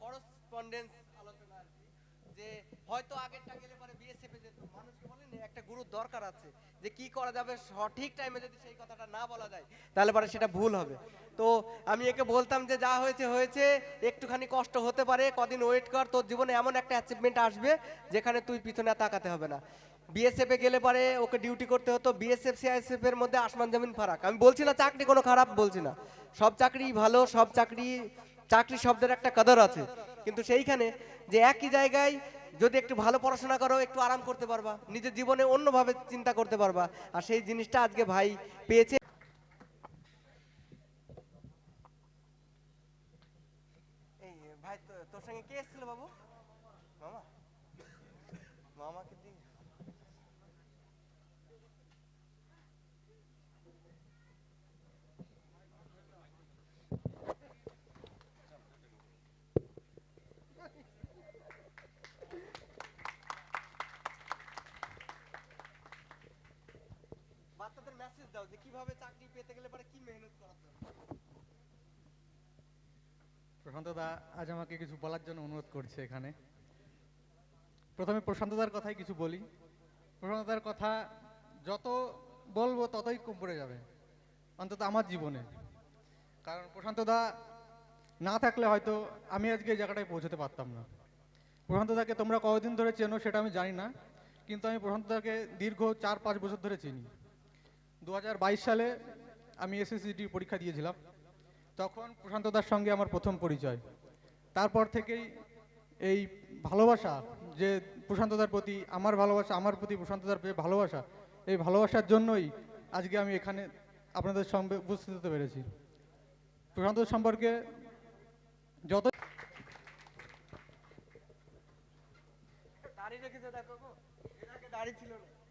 Correspondence আলোচনা আর কি যে হয়তো আগেরটা গেলে পরে বিএসএফ এ যেত মানুষকে বলেন না, একটা গুরুর দরকার আছে যে কি করা যাবে, সঠিক টাইমে যদি সেই কথাটা না বলা যায়, তাহলে পরে সেটা ভুল হবে। তো আমি একে বলতাম যে যা হয়েছে হয়েছে, একটুখানি কষ্ট হতে পারে, কদিন ওয়েট কর, তোর জীবনে এমন একটা অ্যাচিভমেন্ট আসবে যেখানে তুই পিছনে তাকাতে হবে না। বিএসএফ গেলে পরে ওকে ডিউটি করতে হতো বিএসএফ সিআইএসএফ এর মধ্যে আসমান জমিন ফারাক। আমি বলছি না চাকরি কোনো খারাপ, বলছি না। সব চাকরি ভালো, সব চাকরি চাকরি শব্দের একটা কদর আছে। কিন্তু সেইখানে যে একই জায়গায় যদি একটু ভালো পড়াশোনা করো, একটু আরাম করতে পারবা, নিজের জীবনে অন্যভাবে চিন্তা করতে পারবা। আর সেই জিনিসটা আজকে ভাই পেয়েছে। ভাই তোর সঙ্গে কে এসেছিল বাবু? বাচ্চাদের মেসেজ দাও যে কীভাবে চাকরি পেতে গেলে পরে কি মেহনত করা প্রশান্ত দা, আজ আমাকে কিছু বলার জন্য অনুরোধ করছে এখানে। প্রথমে প্রশান্ত দার কথাই কিছু বলি। প্রশান্ত দার কথা যত বলব ততই কম পড়ে যাবে, অন্তত আমার জীবনে। কারণ প্রশান্ত দা না থাকলে হয়তো আমি আজকে এই জায়গাটায় পৌঁছতে পারতাম না। প্রশান্ত দাকে তোমরা কতদিন ধরে চেনো সেটা আমি জানি না, কিন্তু আমি প্রশান্ত দাকে দীর্ঘ চার পাঁচ বছর ধরে চিনি। দু হাজার বাইশ সালে আমি এসএসসিটি পরীক্ষা দিয়েছিলাম। তখন প্রশান্ত দার সঙ্গে আমার প্রথম পরিচয়। তারপর থেকেই এই ভালোবাসা, যে প্রশান্তদার প্রতি আমার ভালোবাসা, আমার প্রতি প্রশান্তদার যে ভালোবাসা, এই ভালোবাসার জন্যই আজকে আমি এখানে আপনাদের সঙ্গে উপস্থিত হতে পেরেছি। প্রশান্ত সম্পর্কে যত দাড়ি রেখেছে, দেখো গো। এর আগে দাড়ি ছিল না।